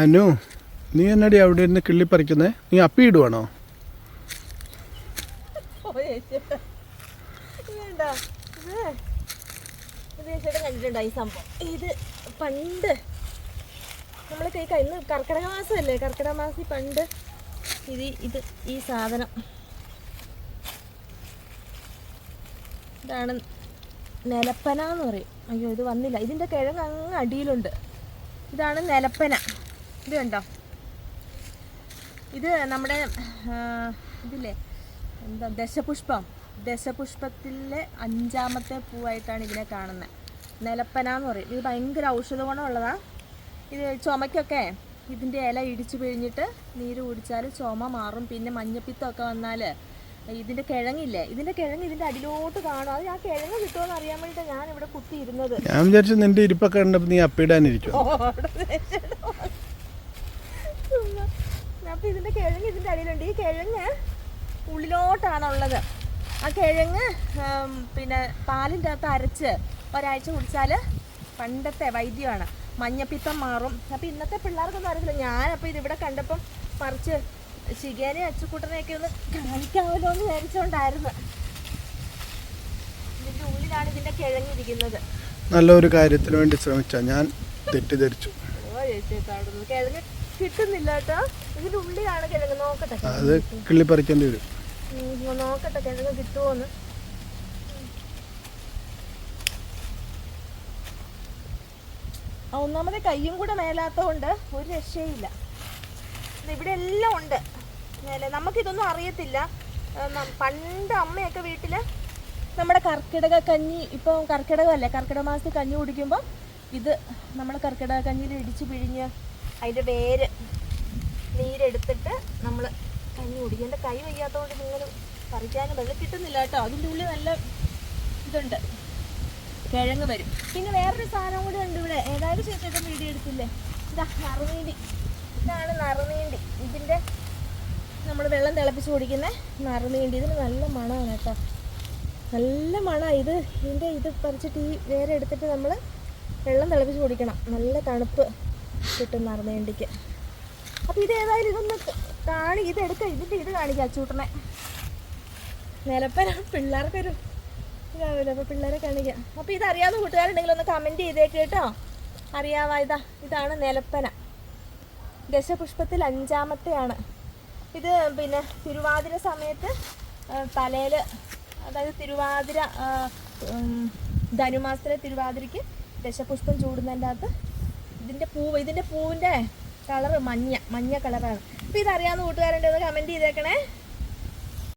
അനു നീ എന്നടി അവിടെ ഇരുന്ന് കിള്ളി പറിക്കുന്നേ? നീ അപ്പി ഇടുവാണോ? കണ്ടിട്ടുണ്ടോ ഈ സംഭവം? ഇത് പണ്ട് നമ്മൾ കൈ ഇന്ന് കർക്കിടക മാസമല്ലേ? കർക്കിടക മാസം പണ്ട് ഇത് ഇത് ഈ സാധനം. ഇതാണ് നിലപ്പന എന്ന് പറയും. അയ്യോ ഇത് വന്നില്ല. ഇതിന്റെ കിഴങ്ങ് അങ്ങ് അടിയിലുണ്ട്. ഇതാണ് നിലപ്പന. ഇത് കണ്ടോ? ഇത് നമ്മുടെ ഇതില്ലേ? എന്താ ദശപുഷ്പം. ദശപുഷ്പത്തിലെ അഞ്ചാമത്തെ പൂവായിട്ടാണ് ഇതിനെ കാണുന്നത് നിലപ്പന എന്ന് പറയും. ഇത് ഭയങ്കര ഔഷധ ഗുണമുള്ളതാണ് ഇത് ചുമയ്ക്കൊക്കെ ഇതിന്റെ ഇല ഇടിച്ചു പിഴിഞ്ഞിട്ട് നീര് കുടിച്ചാൽ ചുമ മാറും. പിന്നെ മഞ്ഞപ്പിത്തമൊക്കെ വന്നാൽ ഇതിന്റെ കിഴങ്ങില്ലേ? ഇതിന്റെ കിഴങ്ങ് ഇതിന്റെ അടിയിലോട്ട് കാണും. അത് ആ കിഴങ്ങ് കിട്ടുമെന്ന് അറിയാൻ വേണ്ടിയിട്ട് ഞാൻ ഇവിടെ കുത്തിയിരുന്നത്. ഞാൻ വിചാരിച്ചു നിന്റെ ഇരിപ്പൊക്കെ കണ്ടപ്പോൾ നീ അപ്പിയിടാനിരിക്കും അപ്പൊ ഇതിന്റെ കിഴങ്ങ് ഇതിന്റെ അടിയിലുണ്ട്. ഈ കിഴങ്ങ് ഉള്ളിലോട്ടാണുള്ളത്. ആ കിഴങ്ങ് പിന്നെ പാലിന്റെ അകത്ത് അരച്ച് ഒരാഴ്ച കുടിച്ചാൽ പണ്ടത്തെ വൈദ്യമാണ്. മഞ്ഞപ്പിത്തം മാറും. അപ്പം ഇന്നത്തെ പിള്ളേർക്കൊന്നും ഞാൻ ഞാനപ്പോൾ ഇതിവിടെ കണ്ടപ്പം പറിച്ച് ശിഖേനെ അച്ചുക്കൂട്ടനെയൊക്കെ ഒന്ന് കാണിക്കാമല്ലോ എന്ന് വിചാരിച്ചുകൊണ്ടായിരുന്നു ഇതിന്റെ ഉള്ളിലാണ് ഇതിന്റെ കിഴങ്ങിരിക്കുന്നത് നല്ലൊരു കാര്യത്തിന് വേണ്ടി ശ്രമിച്ച. ഞാൻ തെറ്റിദ്ധരിച്ചു. ഓ ചേച്ചി കിഴങ്ങ് കിട്ടുന്നില്ല കേട്ടോ. ഇതിന്റെ ഉള്ളിലാണ് കിഴങ്ങ്. നോക്കട്ടെ. കിളി കിള്ളി പറിക്കേണ്ടി വരും നോക്കട്ടെ. കിഴങ്ങ് കിട്ടുമോന്ന് ഒന്നാമത് കയ്യും കൂടെ മേലാത്തതുകൊണ്ട് ഒരു രക്ഷയില്ല. ഇവിടെ എല്ലാം ഉണ്ട്. നമുക്കിതൊന്നും അറിയത്തില്ല. പണ്ട് അമ്മയൊക്കെ വീട്ടിൽ നമ്മുടെ കർക്കിടക കഞ്ഞി ഇപ്പോൾ കർക്കിടകമല്ലേ കർക്കിടക മാസത്തിൽ കഞ്ഞി കുടിക്കുമ്പോൾ ഇത് നമ്മൾ കർക്കിടക കഞ്ഞിയിൽ ഇടിച്ച് പിഴിഞ്ഞ് അതിന്റെ വേര് നീരെടുത്തിട്ട് നമ്മൾ കഞ്ഞി കുടിക്കും. എന്റെ കൈ വയ്യാത്തതുകൊണ്ട് നിങ്ങൾ പറിക്കാനും വെള്ളം കിട്ടുന്നില്ല കേട്ടോ. അതിന്റെ ഉള്ളിൽ നല്ല ഇതുണ്ട്. കിഴങ്ങ് വരും. പിന്നെ വേറൊരു സാധനം കൂടി ഉണ്ട് ഇവിടെ. ഏതായാലും ചേട്ടൻ വീഡിയോ എടുത്തില്ലേ? ഇതാ നറുനീണ്ടി. ഇതാണ് നറുനീണ്ടി. ഇതിന്റെ നമ്മൾ വെള്ളം തിളപ്പിച്ച് കുടിക്കുന്ന നറുനീണ്ടി. ഇതിന് നല്ല മണമാണ് കേട്ടോ. നല്ല മണമാണ് ഇത്. ഇതിന്റെ ഇത് പറിച്ചിട്ട് ഈ വേറെ എടുത്തിട്ട് നമ്മൾ വെള്ളം തിളപ്പിച്ച് കുടിക്കണം. നല്ല തണുപ്പ്. കിട്ടും നർമ്മേണ്ടിക്ക് അപ്പോൾ ഇത് ഏതായാലും ഇതൊന്ന് കാണി ഇത് എടുക്കാം ഇതിന്റെ ഇത് കാണിക്കാം അച്ചൂട്ടനെ നിലപ്പന പിള്ളേർക്കൊരു ഇതാവില്ല അപ്പോൾ പിള്ളേരെ കാണിക്കാം. അപ്പോൾ ഇതറിയാവുന്ന കൂട്ടുകാരുണ്ടെങ്കിൽ ഒന്ന് കമന്റ് ചെയ്തേക്ക് കേട്ടോ. അറിയാവാ ഇതാ ഇതാണ് നിലപ്പന. ദശപുഷ്പത്തിൽ അഞ്ചാമത്തെയാണ്. ഇത് പിന്നെ തിരുവാതിര സമയത്ത് തലയിൽ അതായത് തിരുവാതിര ധനുമാസത്തിലെ തിരുവാതിരയ്ക്ക് ദശപുഷ്പം ചൂടുന്നതിന്റെ അകത്ത് ഇതിന്റെ പൂവ് ഇതിന്റെ പൂവിന്റെ കളറ് മഞ്ഞ മഞ്ഞ കളറാണ്. അപ്പോൾ ഇതറിയാവുന്ന കൂട്ടുകാരുണ്ടെന്ന് കമന്റ് ചെയ്തേക്കണേ.